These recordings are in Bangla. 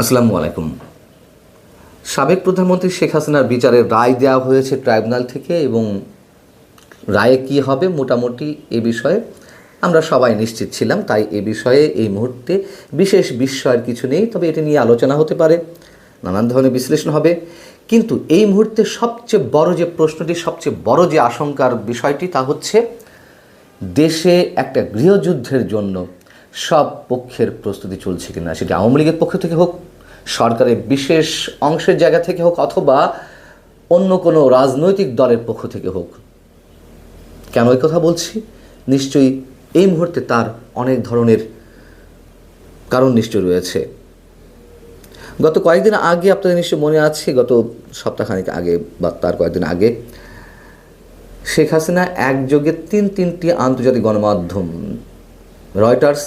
আসসালামু আলাইকুম। সাবেক প্রধানমন্ত্রী শেখ হাসিনার বিচারের রায় দেওয়া হয়েছে ট্রাইব্যুনাল থেকে এবং রায়ে কি হবে মোটামুটি এ বিষয়ে আমরা সবাই নিশ্চিত ছিলাম, তাই এ বিষয়ে এই মুহূর্তে বিশেষ বিস্ময়ের কিছু নেই, তবে এটি নিয়ে আলোচনা হতে পারে, নানান ধরনের বিশ্লেষণ হবে। কিন্তু এই মুহূর্তে সবচেয়ে বড় যে প্রশ্নটি, সবচেয়ে বড় যে আশঙ্কার বিষয়টি তা হচ্ছে, দেশে একটা গৃহযুদ্ধের জন্য সব পক্ষের প্রস্তুতি চলছে কিনা, সেটি আওয়ামী লীগের পক্ষ থেকে হোক সরকারের বিশেষ অংশের জায়গা থেকে হোক অথবা অন্য কোনো রাজনৈতিক দলের পক্ষ থেকে হোক। কেন এই কথা বলছি? নিশ্চয়ই এই মুহূর্তে তার অনেক ধরনের কারণ নিশ্চয় রয়েছে। গত কয়েকদিন আগে আপনাদের নিশ্চয় মনে আছে, গত সপ্তাহখানিক আগে বা তার কয়েকদিন আগে শেখ হাসিনা একযোগে তিন তিনটি আন্তর্জাতিক গণমাধ্যম, রয়টার্স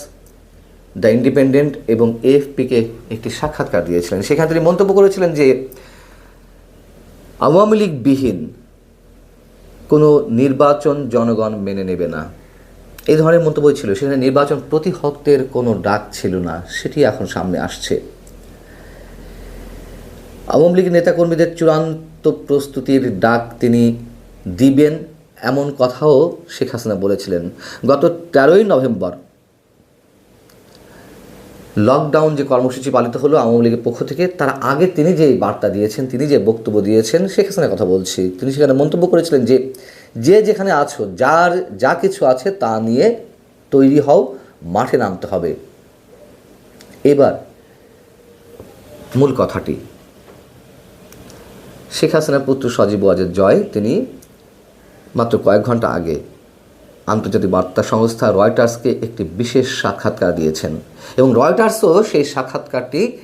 দ্য ইন্ডিপেন্ডেন্ট এবং এএফপিকে একটি সাক্ষাৎকার দিয়েছিলেন। সেখানে তিনি মন্তব্য করেছিলেন যে, আওয়ামী লীগবিহীন কোনো নির্বাচন জনগণ মেনে নেবে না। এই ধরনের মন্তব্য ছিল। সেখানে নির্বাচন প্রতিহতের কোনো ডাক ছিল না, সেটি এখন সামনে আসছে। আওয়ামী লীগ নেতাকর্মীদের চূড়ান্ত প্রস্তুতির ডাক তিনি দিবেন, এমন কথাও শেখ হাসিনা বলেছিলেন। গত তেরোই নভেম্বর লকডাউন যে কর্মসূচি পালিত হলো আওয়ামী লীগের পক্ষ থেকে, তার আগে তিনি যে বার্তা দিয়েছেন, তিনি যে বক্তব্য দিয়েছেন, শেখ কথা বলছি। তিনি সেখানে মন্তব্য করেছিলেন যে যে যেখানে আছো, যার যা কিছু আছে তা নিয়ে তৈরি হও, মাঠে নামতে হবে। এবার, মূল কথাটি। শেখ হাসিনার পুত্র সজীব ওয়াজের জয়, তিনি মাত্র কয়েক ঘণ্টা আগে আন্তর্জাতিক বার্তা সংস্থা রয়টার্সকে একটি বিশেষ সাক্ষাৎকার দিয়েছেন। এবং রয়টার্সও সেই সাক্ষাৎকারটি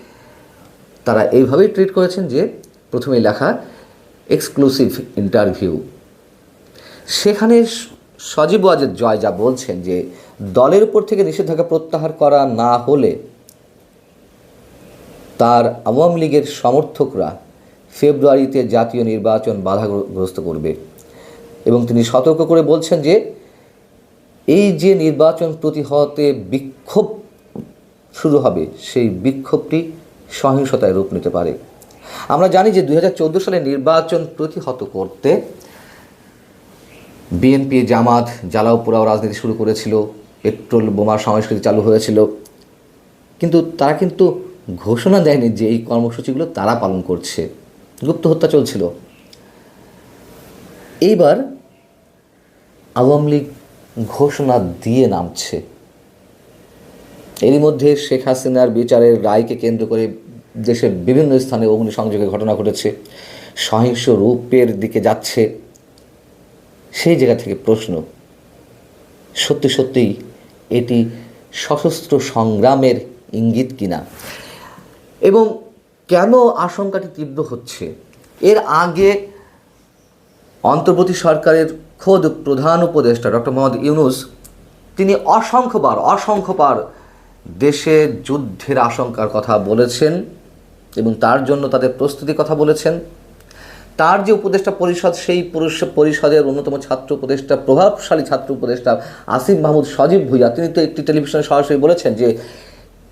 তারা এইভাবেই ট্রিট করেছেন যে, প্রথমেই লেখা, এক্সক্লুসিভ ইন্টারভিউ। সেখানে সজীব ওয়াজেদ জয় যা বলছেন যে, দলের উপর থেকে নিষেধাজ্ঞা প্রত্যাহার করা না হলে তার আওয়ামী লীগের সমর্থকরা ফেব্রুয়ারিতে জাতীয় নির্বাচন বাধাগ্রস্ত করবে। এবং তিনি সতর্ক করে বলছেন যে এই যে নির্বাচন প্রতিহতে বিক্ষোভ শুরু হবে, সেই বিক্ষোভটি সহিংসতায় রূপ নিতে পারে। আমরা জানি যে দু হাজার চোদ্দ সালে নির্বাচন প্রতিহত করতে বিএনপি জামাত জ্বালাও পোড়াও রাজনীতি শুরু করেছিল, পেট্রোল বোমার সংস্কৃতি চালু হয়েছিল। কিন্তু তারা কিন্তু ঘোষণা দেয়নি যে এই কর্মসূচিগুলো তারা পালন করছে। গুপ্ত হত্যা চলছিল। এইবার আওয়ামী লীগ ঘোষণা দিয়ে নামছে। এরই মধ্যে শেখ হাসিনার বিচারের রায়কে কেন্দ্র করে দেশের বিভিন্ন স্থানে অগ্নিসংযোগের ঘটনা ঘটেছে। সহিংস রূপের দিকে যাচ্ছে। সেই জায়গা থেকে প্রশ্ন, সত্যি সত্যিই এটি সশস্ত্র সংগ্রামের ইঙ্গিত কিনা? এবং কেন আশঙ্কাটি তীব্র হচ্ছে? এর আগে অন্তর্বর্তী সরকারের খোদ প্রধান উপদেষ্টা ডক্টর মোহাম্মদ ইউনুস, তিনি অসংখ্যবার অসংখ্যবার দেশে যুদ্ধের আশঙ্কার কথা বলেছেন এবং তার জন্য তাদের প্রস্তুতির কথা বলেছেন। তার যে উপদেষ্টা পরিষদ, সেই পুরুষ- পরিষদের অন্যতম ছাত্র উপদেষ্টা, প্রভাবশালী ছাত্র উপদেষ্টা আসিফ মাহমুদ সজীব ভুইয়া, তিনি তো একটি টেলিভিশনে সরাসরি বলেছেন যে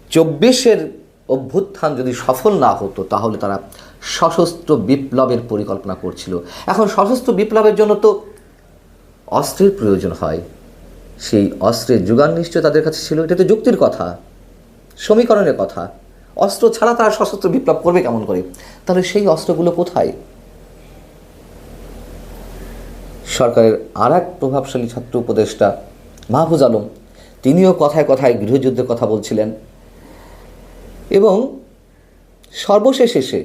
চব্বিশের অভ্যুত্থান যদি সফল না হতো, তাহলে তারা সশস্ত্র বিপ্লবের পরিকল্পনা করছিল। এখন সশস্ত্র বিপ্লবের জন্য তো অস্ত্রের প্রয়োজন হয়। সেই অস্ত্রের যোগান নিশ্চয় তাদের কাছে ছিল। এটা তো যুক্তির কথা, সমীকরণের কথা। অস্ত্র ছাড়া তারা সশস্ত্র বিপ্লব করবে কেমন করে? তাহলে সেই অস্ত্রগুলো কোথায়? সরকারের আর এক প্রভাবশালী ছাত্র উপদেষ্টা মাহফুজ আলম, তিনিও কথায় কথায় গৃহযুদ্ধের কথা বলছিলেন। এবং সর্বশেষ এসে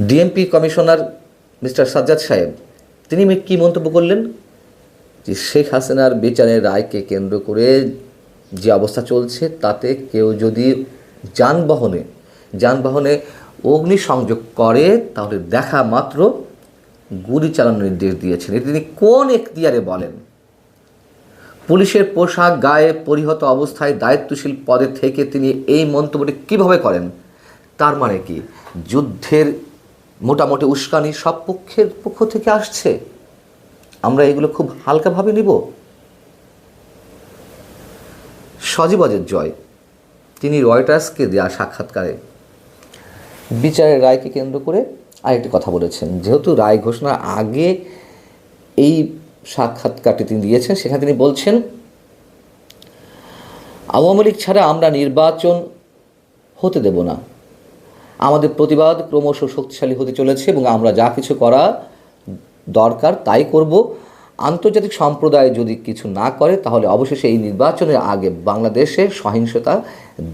ডিএমপি কমিশনার মিস্টার সাজ্জাদ সাহেব তিনি কি মন্তব্য করলেন? যে শেখ হাসিনার বিচারের রায়কে কেন্দ্র করে যে অবস্থা চলছে, তাতে কেউ যদি যানবাহনে যানবাহনে অগ্নিসংযোগ করে, তাহলে দেখা মাত্র গুলি চালানোর নির্দেশ দিয়েছেন। এটি তিনি কোন এখতিয়ারে বলেন? পুলিশের পোশাক গায়ে পরিহত অবস্থায় দায়িত্বশীল পদে থেকে তিনি এই মন্তব্যটি কীভাবে করেন? তার মানে কি, যুদ্ধের মোটামুটি উস্কানি সব পক্ষের পক্ষ থেকে আসছে। আমরা এগুলো খুব হালকাভাবে নিব। সজীবজের জয়। তিনি রয়টার্সকে দেওয়া সাক্ষাৎকারে বিচারের রায়কে কেন্দ্র করে আরেকটি কথা বলেছেন। যেহেতু রায় ঘোষণার আগে এই সাক্ষাৎকারটি তিনি দিয়েছেন, সেখানে তিনি বলছেন, আওয়ামী লীগ ছাড়া আমরা নির্বাচন হতে দেব না। আমাদের প্রতিবাদ ক্রমশ শক্তিশালী হতে চলেছে এবং আমরা যা কিছু করা দরকার তাই করব। আন্তর্জাতিক সম্প্রদায় যদি কিছু না করে, তাহলে অবশেষে এই নির্বাচনের আগে বাংলাদেশে সহিংসতা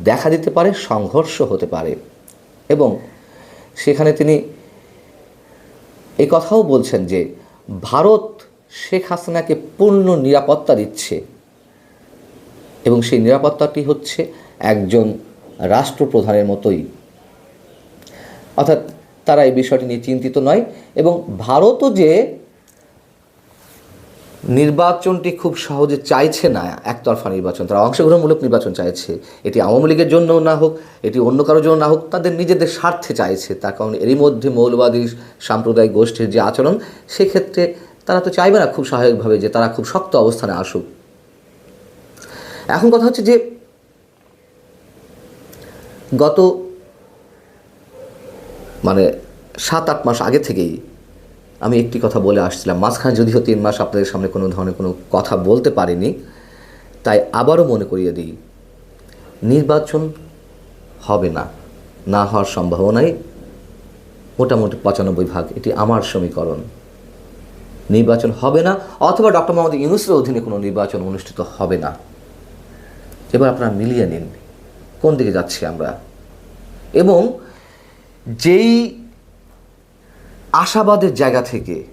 দেখা দিতে পারে, সংঘর্ষ হতে পারে। এবং সেখানে তিনি এই কথাও বলছেন যে, ভারত শেখ হাসিনাকে পূর্ণ নিরাপত্তা দিচ্ছে এবং সেই নিরাপত্তাটি হচ্ছে একজন রাষ্ট্রপ্রধানের মতোই। অর্থাৎ তারা এই বিষয়টি নিয়ে চিন্তিত নয়। এবং ভারতও যে নির্বাচনটি খুব সহজে চাইছে না, একতরফা নির্বাচন, তারা অংশগ্রহণমূলক নির্বাচন চাইছে, এটি আওয়ামী লীগের জন্য না হোক, এটি অন্য কারোর জন্য না হোক, তাদের নিজেদের স্বার্থে চাইছে, তার কারণ এরই মধ্যে মৌলবাদী সাম্প্রদায়িক গোষ্ঠীর যে আচরণ, সেক্ষেত্রে তারা তো চাইবে না খুব স্বাভাবিকভাবে যে তারা খুব শক্ত অবস্থানে আসুক। এখন কথা হচ্ছে যে গত মানে সাত আট মাস আগে থেকেই আমি একটি কথা বলে আসছিলাম। মাঝখানে যদিও তিন মাস আপনাদের সামনে কোনো ধরনের কোনো কথা বলতে পারিনি, তাই আবারও মনে করিয়ে দিই, নির্বাচন হবে না না হওয়ার সম্ভাবনাই মোটামুটি পঁচানব্বই ভাগ। এটি আমার সমীকরণ। নির্বাচন হবে না, অথবা ডক্টর মোহাম্মদ ইউনুসের অধীনে কোনো নির্বাচন অনুষ্ঠিত হবে না। এবার আপনারা মিলিয়ে নিন, কোন দিকে যাচ্ছি আমরা? এবং যেই আশাবাদের জায়গা থেকে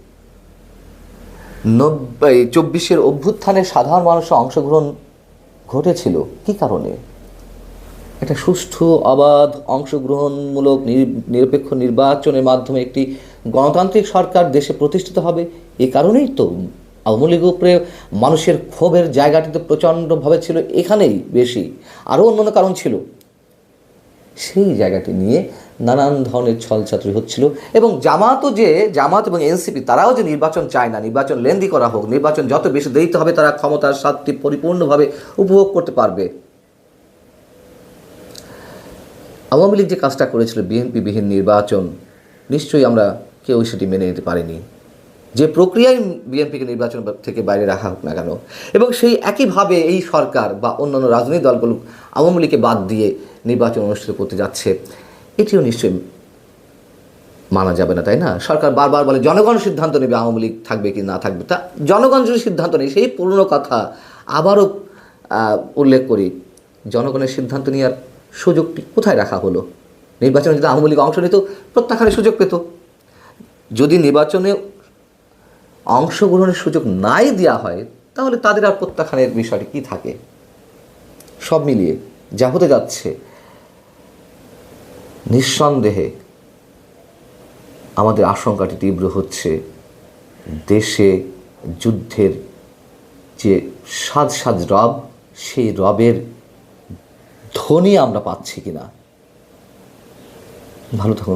নব্বই চব্বিশের অভ্যুত্থানে সাধারণ মানুষের অংশগ্রহণ ঘটেছিল, কি কারণে? একটা সুষ্ঠু, অবাধ, অংশগ্রহণমূলক, নির- নিরপেক্ষ নির্বাচনের মাধ্যমে একটি গণতান্ত্রিক সরকার দেশে প্রতিষ্ঠিত হবে, এ কারণেই তো আওয়ামী লীগের উপরে মানুষের ক্ষোভের জায়গাটি তো প্রচণ্ডভাবে ছিল, এখানেই বেশি। আরও অন্যান্য কারণ ছিল। সেই জায়গাটি নিয়ে নানান ধরনের ছলচাতুরি হচ্ছিল এবং জামাতও যে, জামাত এবং এনসিপি তারাও যে নির্বাচন চায় না, নির্বাচন লেন্দি করা হোক, নির্বাচন যত বেশি দেরিতে হবে তারা ক্ষমতার স্বাদটি পরিপূর্ণভাবে উপভোগ করতে পারবে। আওয়ামী লীগ যে কাজটা করেছিল বিএনপি বিহীন নির্বাচন, নিশ্চয়ই আমরা কেউ সেটি মেনে নিতে পারিনি। যে প্রক্রিয়ায় বিএনপিকে নির্বাচন থেকে বাইরে রাখা হোক না কেন, এবং সেই একইভাবে এই সরকার বা অন্যান্য রাজনৈতিক দলগুলো আওয়ামী লীগকে বাদ দিয়ে নির্বাচন অনুষ্ঠিত করতে যাচ্ছে, এটিও নিশ্চয়ই মানা যাবে না, তাই না? সরকার বারবার বলে জনগণ সিদ্ধান্ত নেবে আওয়ামী লীগ থাকবে কি না থাকবে। তা জনগণ যদি সিদ্ধান্ত নেই সেই পুরনো কথা আবারও উল্লেখ করি, জনগণের সিদ্ধান্ত নেওয়ার সুযোগটি কোথায় রাখা হলো? নির্বাচনে যদি আওয়ামী লীগ অংশ নিত প্রত্যাখ্যানের সুযোগ পেত। যদি নির্বাচনে অংশগ্রহণের সুযোগ নাই দেওয়া হয়, তাহলে তাদের আর প্রত্যাখ্যানের বিষয়টি কী থাকে? সব মিলিয়ে যা হতে যাচ্ছে নিঃসন্দেহে আমাদের আশঙ্কাটি তীব্র হচ্ছে দেশে যুদ্ধের যে সাজ সাজ রব, সেই রবের ধ্বনি আমরা পাচ্ছি কিনা। ভালো থাকুন।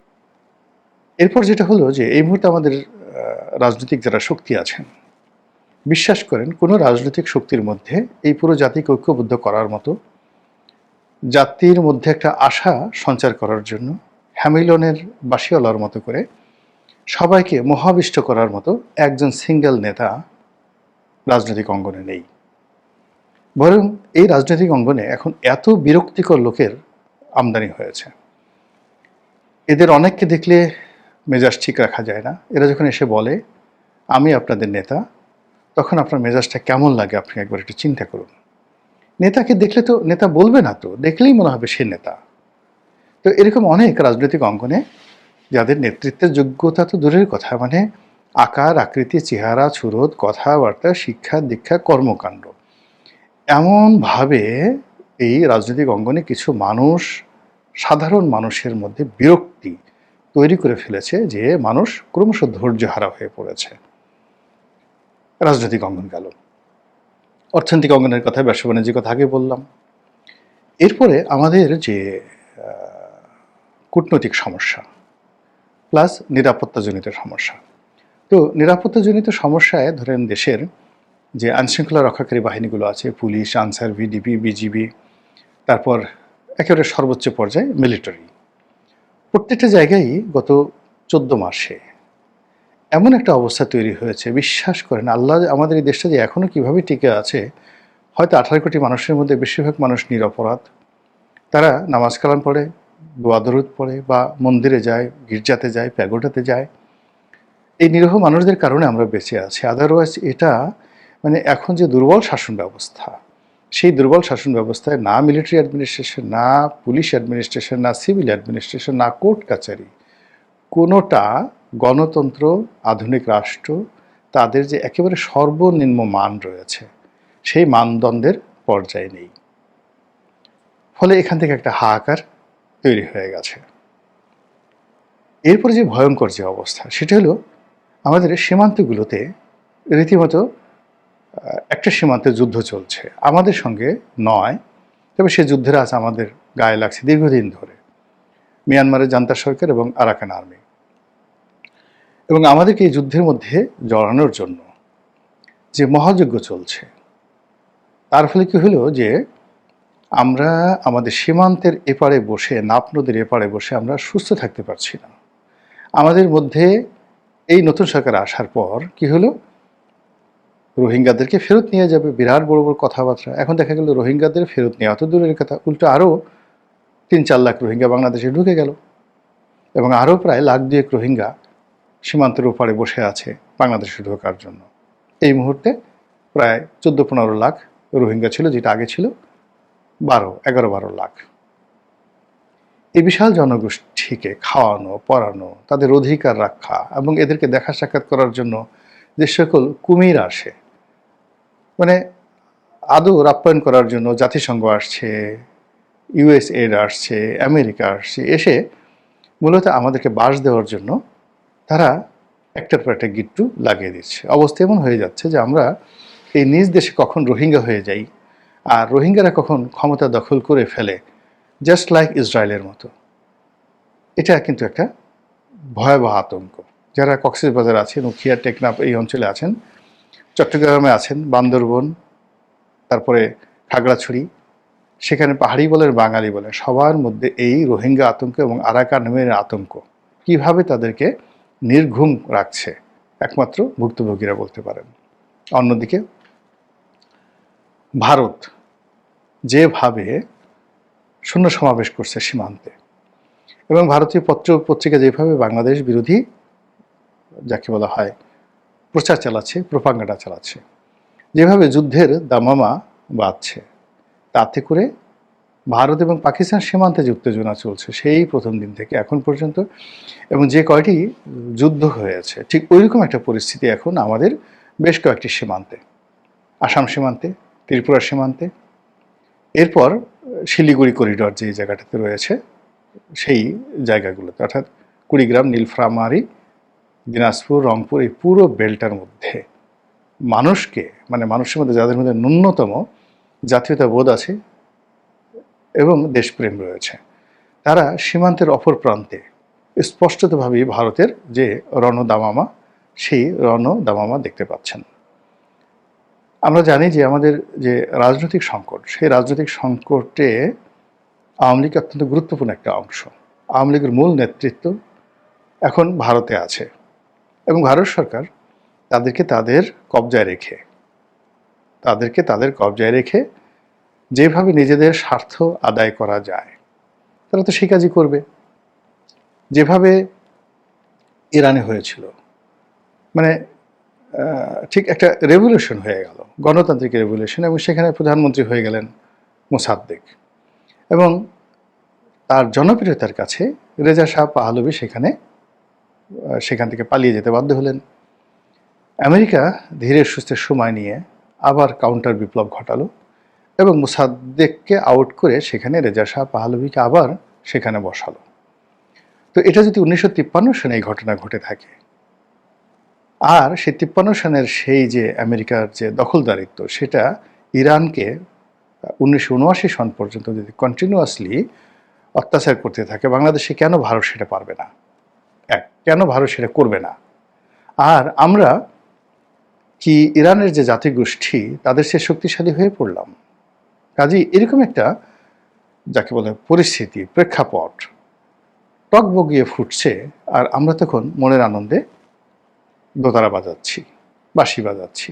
এরপর যেটা হলো যে, এই মুহূর্তে আমাদের রাজনৈতিক যারা শক্তি আছেন, বিশ্বাস করেন কোনো রাজনৈতিক শক্তির মধ্যে এই পুরো জাতিকে ঐক্যবদ্ধ করার মতো জাতির মধ্যে একটা আশা সঞ্চার করার জন্য হ্যামিলনের বাসিওয়ালার মতো করে সবাইকে মহাবিষ্ট করার মতো একজন সিঙ্গেল নেতা রাজনৈতিক অঙ্গনে নেই। বরং এই রাজনৈতিক অঙ্গনে এখন এত বিরক্তিকর লোকের আমদানি হয়েছে। এদের অনেককে দেখলে মেজাজ ঠিক রাখা যায় না। এরা যখন এসে বলে, আমি আপনাদের নেতা, তখন আপনার মেজাজটা কেমন লাগে, আপনি একবার একটু চিন্তা করুন। নেতাকে দেখলে তো নেতা বলবে না তো, দেখলেই মনে হবে সে নেতা। তো এরকম অনেক রাজনৈতিক অঙ্গনে যাদের নেতৃত্বের যোগ্যতা তো দূরের কথা মানে আকার, আকৃতি, চেহারা ছুরত কথাবার্তা, শিক্ষা, দীক্ষা, কর্মকাণ্ড। এমনভাবে এই রাজনৈতিক অঙ্গনে কিছু মানুষ, সাধারণ মানুষের মধ্যে বিরক্তি তৈরি করে ফেলেছে যে মানুষ ক্রমশ ধৈর্য হারা হয়ে পড়েছে। রাজনৈতিক অঙ্গন গেল। অর্থনৈতিক অঙ্গনের কথা, ব্যবসা বাণিজ্যের কথা আগে বললাম। এরপরে আমাদের যে কূটনৈতিক সমস্যা প্লাস নিরাপত্তাজনিত সমস্যা। তো নিরাপত্তাজনিত সমস্যায় ধরেন দেশের যে আইনশৃঙ্খলা রক্ষাকারী বাহিনীগুলো আছে, পুলিশ আনসার ভিডিপি বিজিবি তারপর একেবারে সর্বোচ্চ পর্যায়ে মিলিটারি প্রত্যেকটা জায়গায় গত চোদ্দ মাসে এমন একটা অবস্থা তৈরি হয়েছে। বিশ্বাস করেন, আল্লাহ আমাদের এই দেশটা যে এখনও কীভাবে টিকে আছে, হয়তো আঠারো কোটি মানুষের মধ্যে বেশিরভাগ মানুষ নিরপরাধ। তারা নামাজ কালাম পড়ে দোয়াদরুদ পড়ে বা মন্দিরে যায়, গির্জাতে যায় প্যাগোটাতে যায়। এই নিরীহ মানুষদের কারণে আমরা বেঁচে আছি। আদারওয়াইজ এটা মানে এখন যে দুর্বল শাসন ব্যবস্থা, সেই দুর্বল শাসন ব্যবস্থায় না মিলিটারি অ্যাডমিনিস্ট্রেশন না পুলিশ অ্যাডমিনিস্ট্রেশন না সিভিল অ্যাডমিনিস্ট্রেশন না কোর্ট কাচারি, কোনোটা গণতন্ত্র, আধুনিক রাষ্ট্র, তাদের যে একেবারে সর্বনিম্ন মান রয়েছে, সেই মানদণ্ডের পর্যায়ে নেই। ফলে এখান থেকে একটা হাহাকার তৈরি হয়ে গেছে। এরপরে যে ভয়ঙ্কর যে অবস্থা, সেটা হলো আমাদের সীমান্তগুলোতে রীতিমতো একটা সীমান্তে যুদ্ধ চলছে। আমাদের সঙ্গে নয়, তবে সে যুদ্ধের আজ আমাদের গায়ে লাগছে দীর্ঘদিন ধরে। মিয়ানমারের জান্তা সরকার এবং আরাকান আর্মি। এবং আমাদেরকে এই যুদ্ধের মধ্যে জড়ানোর জন্য যে মহাযজ্ঞ চলছে, তার ফলে কি হলো যে আমরা আমাদের সীমান্তের এপারে বসে, নাপ নদীর এপারে বসে আমরা সুস্থ থাকতে পারছি না। আমাদের মধ্যে এই নতুন সরকার আসার পর কি হলো? রোহিঙ্গাদেরকে ফেরত নিয়ে যাবে, বিরাট বড় বড় কথাবার্তা। এখন দেখা গেল রোহিঙ্গাদের ফেরত নিয়ে অত দূরের কথা, উল্টো আরও তিন চার লাখ রোহিঙ্গা বাংলাদেশে ঢুকে গেল। এবং আরও প্রায় লাখ দুয়েক রোহিঙ্গা সীমান্তের ওপারে বসে আছে বাংলাদেশে ঢোকার জন্য। এই মুহূর্তে প্রায় চোদ্দ পনেরো লাখ রোহিঙ্গা ছিল, যেটা আগে ছিল বারো এগারো বারো লাখ। এই বিশাল জনগোষ্ঠীকে খাওয়ানো, পড়ানো, তাদের অধিকার রাখা এবং এদেরকে দেখা সাক্ষাৎ করার জন্য যে সকল কুমির আসে মানে আদৌ আপ্যায়ন করার জন্য জাতিসংঘ আসছে ইউএসএড আসছে, আমেরিকা আসছে, এসে মূলত আমাদেরকে বাস দেওয়ার জন্য তারা একটার পর একটা গিট্টু লাগিয়ে দিচ্ছে। অবস্থা এমন হয়ে যাচ্ছে যে আমরা এই নিজ দেশে কখন রোহিঙ্গা হয়ে যাই আর রোহিঙ্গারা কখন ক্ষমতা দখল করে ফেলে জাস্ট লাইক ইসরায়েলের মতো। এটা কিন্তু একটা ভয়াবহ আতঙ্ক। যারা কক্সবাজার আছেন উখিয়া টেকনাফ এই অঞ্চলে আছেন, চট্টগ্রামে আছেন, বান্দরবন, তারপরে খাগড়াছড়ি, সেখানে পাহাড়ি বলেন, বাঙালি বলেন, সবার মধ্যে এই রোহিঙ্গা আতঙ্ক এবং আরাকানমের আতঙ্ক। কীভাবে তাদেরকে নির্ঘুম রাখছে। একমাত্র ভুক্তভোগীরা বলতে পারেন। অন্যদিকে, ভারত যেভাবে শূন্য সমাবেশ করছে সীমান্তে এবং ভারতীয় পত্র পত্রিকা যেভাবে বাংলাদেশ বিরোধী, যাকে বলা হয়, প্রচার চালাচ্ছে প্রোপাঙ্গাটা চালাচ্ছে, যেভাবে যুদ্ধের দামামা বাঁধছে, তাতে করে ভারত এবং পাকিস্তান সীমান্তে যে উত্তেজনা চলছে, সেই প্রথম দিন থেকে এখন পর্যন্ত। এবং যে কয়টি যুদ্ধ হয়েছে, ঠিক ওইরকম একটা পরিস্থিতি এখন আমাদের বেশ কয়েকটি সীমান্তে। আসাম সীমান্তে, ত্রিপুরা সীমান্তে, এরপর শিলিগুড়ি করিডর যে জায়গাটাতে রয়েছে, সেই জায়গাগুলোতে, অর্থাৎ কুড়িগ্রাম নীলফ্রামারি দিনাজপুর, রংপুর, এই পুরো বেল্টার মধ্যে মানুষকে মানে মানুষের মধ্যে যাদের মধ্যে ন্যূনতম জাতীয়তা বোধ আছে এবং দেশপ্রেম রয়েছে। তারা সীমান্তের অপর প্রান্তে স্পষ্টতভাবেই ভারতের যে রণদামামা, সেই রণদামামা দেখতে পাচ্ছেন। আমরা জানি যে আমাদের যে রাজনৈতিক সংকট, সেই রাজনৈতিক সংকটে আওয়ামী লীগ অত্যন্ত গুরুত্বপূর্ণ একটা অংশ। আওয়ামী লীগের মূল নেতৃত্ব এখন ভারতে আছে এবং ভারত সরকার তাদেরকে তাদের কবজায় রেখে, তাদেরকে তাদের কবজায় রেখে যেভাবে নিজেদের স্বার্থ আদায় করা যায়, তারা তো সেই কাজই করবে। যেভাবে ইরানে হয়েছিল মানে ঠিক একটা রেভলিউশন হয়ে গেল, গণতান্ত্রিক রেভলিউশন এবং সেখানে প্রধানমন্ত্রী হয়ে গেলেন মোসাদ্দেক। এবং তার জনপ্রিয়তার কাছে রেজা শাহ পাহলবি সেখানে সেখান থেকে পালিয়ে যেতে বাধ্য হলেন। আমেরিকা ধীরে সুস্থে সময় নিয়ে আবার কাউন্টার বিপ্লব ঘটালো। এবং মুসাদ্দেককে আউট করে সেখানে রেজা শাহ পাহলবিকে আবার সেখানে বসালো। তো এটা যদি উনিশশো তিপ্পান্ন সনে এই ঘটনা ঘটে থাকে, আর সেই তিপ্পান্ন সনের সেই যে আমেরিকার যে দখলদারিত্ব সেটা ইরানকে উনিশশো উনআশি সন পর্যন্ত যদি কন্টিনিউয়াসলি অত্যাচার করতে থাকে, বাংলাদেশে কেন ভারত সেটা পারবে না? এক, কেন ভারত সেটা করবে না? আর আমরা কি ইরানের যে জাতিগোষ্ঠী, তাদের সে শক্তিশালী হয়ে পড়লাম? কাজেই এরকম একটা, যাকে বলে পরিস্থিতি, প্রেক্ষাপট টক বগিয়ে ফুটছে, আর আমরা তখন মনের আনন্দে দোতারা বাজাচ্ছি, বাঁশি বাজাচ্ছি,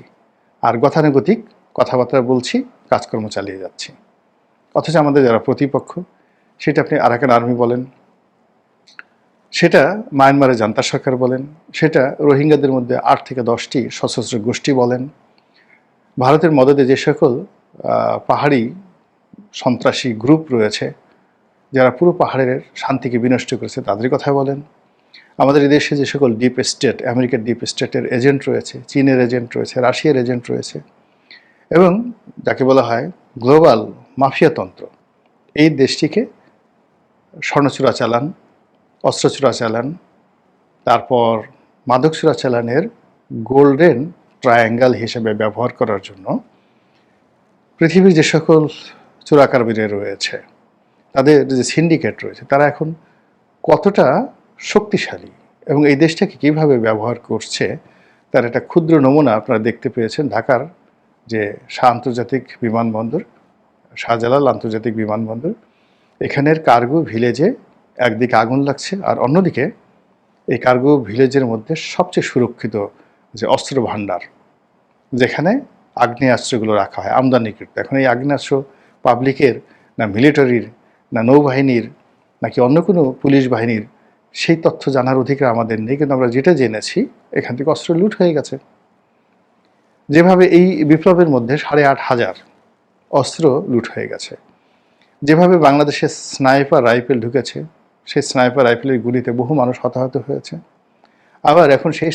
আর গতানুগতিক কথাবার্তা বলছি, কাজকর্ম চালিয়ে যাচ্ছি। অথচ আমাদের যারা প্রতিপক্ষ, সেটা আপনি আরাকান আর্মি বলেন, সেটা মায়ানমারে জান্তা সরকার বলেন, সেটা রোহিঙ্গাদের মধ্যে আট থেকে দশটি সশস্ত্র গোষ্ঠী বলেন, ভারতের মদদে যে সকল পাহাড়ি সন্ত্রাসী গ্রুপ রয়েছে যারা পুরো পাহাড়ের শান্তিকে বিনষ্ট করেছে, তাদের কথা বলেন। আমাদের দেশে যে সকল ডিপ স্টেট আমেরিকার ডিপ স্টেটের এজেন্ট রয়েছে, চীনের এজেন্ট রয়েছে, রাশিয়ার এজেন্ট রয়েছে এবং যাকে বলা হয় গ্লোবাল মাফিয়াতন্ত্র এই দেশটিকে স্বর্ণচূড়া চালান, অস্ত্রচূড়া চালান, তারপর মাদক চূড়া চালানের গোল্ডেন ট্রায়াঙ্গেল হিসেবে ব্যবহার করার জন্য পৃথিবীর যে সকল চোরাকারবিরে রয়েছে, তাদের যে সিন্ডিকেট রয়েছে, তারা এখন কতটা শক্তিশালী এবং এই দেশটাকে কীভাবে ব্যবহার করছে, তার একটা ক্ষুদ্র নমুনা আপনারা দেখতে পেয়েছেন ঢাকার যে শাহ আন্তর্জাতিক বিমানবন্দর, শাহজালাল আন্তর্জাতিক বিমানবন্দর। এখানের কার্গো ভিলেজে একদিকে আগুন লাগছে আর অন্যদিকে এই কার্গো ভিলেজের মধ্যে সবচেয়ে সুরক্ষিত যে অস্ত্র ভাণ্ডার যেখানে আগ্নেয়াস্ত্রগুলো রাখা হয় আমদানিকৃত এখন এই আগ্নেয়াস্ত্র পাবলিকের না মিলিটারির না নৌবাহিনীর নাকি অন্য কোনো পুলিশ বাহিনীর সেই তথ্য জানার অধিকার আমাদের নেই, কিন্তু আমরা যেটা জেনেছি, এখান থেকে অস্ত্র লুট হয়ে গেছে। যেভাবে এই বিপ্লবের মধ্যে সাড়ে আট হাজার অস্ত্র লুট হয়ে গেছে, যেভাবে বাংলাদেশে স্নাইপার রাইফেল ঢুকেছে, সেই স্নাইপার রাইফেলের গুলিতে বহু মানুষ হতাহত হয়েছে, আবার এখন সেই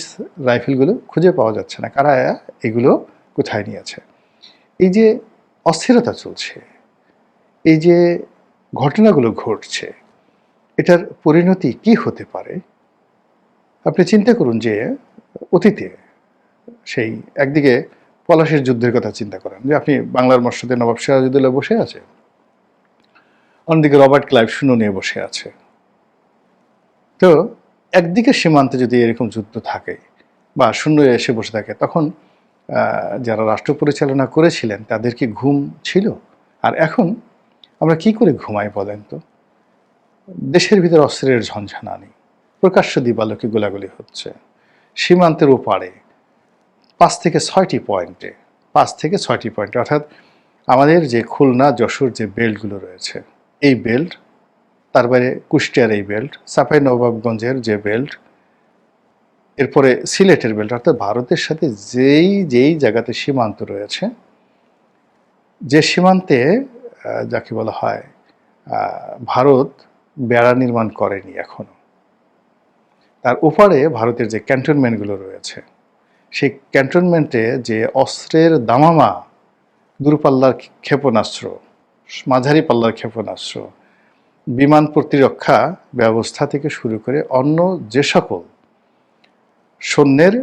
রাইফেলগুলো খুঁজে পাওয়া যাচ্ছে না। কারা এগুলো কোথায় নিয়েছে। এই যে অস্থিরতা চলছে, এই যে ঘটনাগুলো ঘটছে, এটার পরিণতি কি হতে পারে? আপনি চিন্তা করুন যে অতীতে সেই একদিকে পলাশের যুদ্ধের কথা চিন্তা করেন, যে আপনি বাংলার মসজিদে নবাব সিরাজউদ্দৌলা বসে আছে অন্যদিকে রবার্ট ক্লাইভ শূন্য নিয়ে বসে আছে। তো একদিকে সীমান্তে যদি এরকম যুদ্ধ থাকে বা শূন্য এসে বসে থাকে, তখন যারা রাষ্ট্র পরিচালনা করেছিলেন তাদের কি ঘুম ছিল। আর এখন আমরা কি করে ঘুমাই বলেন তো? দেশের ভিতরে অস্ত্রের ঝঞ্ঝানা নেই। প্রকাশ্য দিবালোকে গোলাগুলি হচ্ছে। সীমান্তের ওপারে পাঁচ থেকে ছয়টি পয়েন্টে, পাঁচ থেকে ছয়টি পয়েন্টে, অর্থাৎ আমাদের যে খুলনা, যশোর যে বেল্টগুলো রয়েছে, এই বেল্ট, তার বাইরে কুষ্টিয়ার এই বেল্ট সাপাই নবাবগঞ্জের যে বেল্ট এরপরে সিলেটের বেল্ট, অর্থাৎ ভারতের সাথে যেই যেই জায়গাতে সীমান্ত রয়েছে, যে সীমান্তে যাকে বলা হয় ভারত বেড়া নির্মাণ করেনি এখনও। তার ওপারে ভারতের যে ক্যান্টনমেন্টগুলো রয়েছে, সেই ক্যান্টনমেন্টে যে অস্ত্রের দামামা, দূরপাল্লার ক্ষেপণাস্ত্র মাঝারি পাল্লার ক্ষেপণাস্ত্র, বিমান প্রতিরক্ষা ব্যবস্থা থেকে শুরু করে অন্য যে সকল সৈন্যের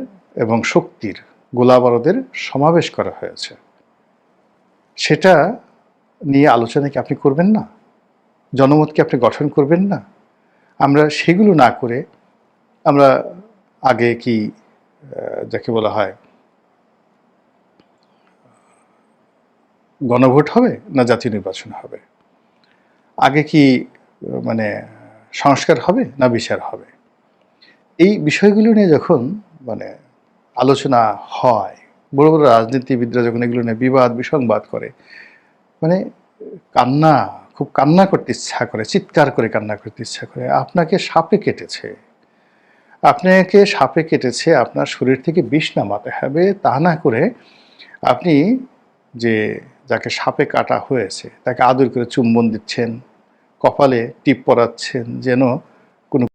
এবং শক্তির গোলাবারদের সমাবেশ করা হয়েছে। সেটা নিয়ে আলোচনা কি আপনি করবেন না? জনমতকে আপনি গঠন করবেন না? আমরা সেগুলো না করে আমরা আগে কি যাকে বলা হয়, গণভোট হবে না জাতীয় নির্বাচন হবে? আগে কি মানে সংস্কার হবে না বিচার হবে? এই বিষয়গুলো নিয়ে যখন মানে আলোচনা হয়, বড় বড় রাজনীতিবিদরা যখন এগুলো নিয়ে বিবাদ, বিসংবাদ করে মানে কান্না, খুব কান্না করতে ইচ্ছা করে, চিৎকার করে কান্না করতে ইচ্ছা করে, আপনাকে সাপে কেটেছে। আপনাকে সাপে কেটেছে, আপনার শরীর থেকে বিষ নামাতে হবে, তা না করে আপনি যে যাকে সাপে কাটা হয়েছে, তাকে আদর করে চুম্বন দিচ্ছেন, কপালে টিপ পরাচ্ছেন, যেন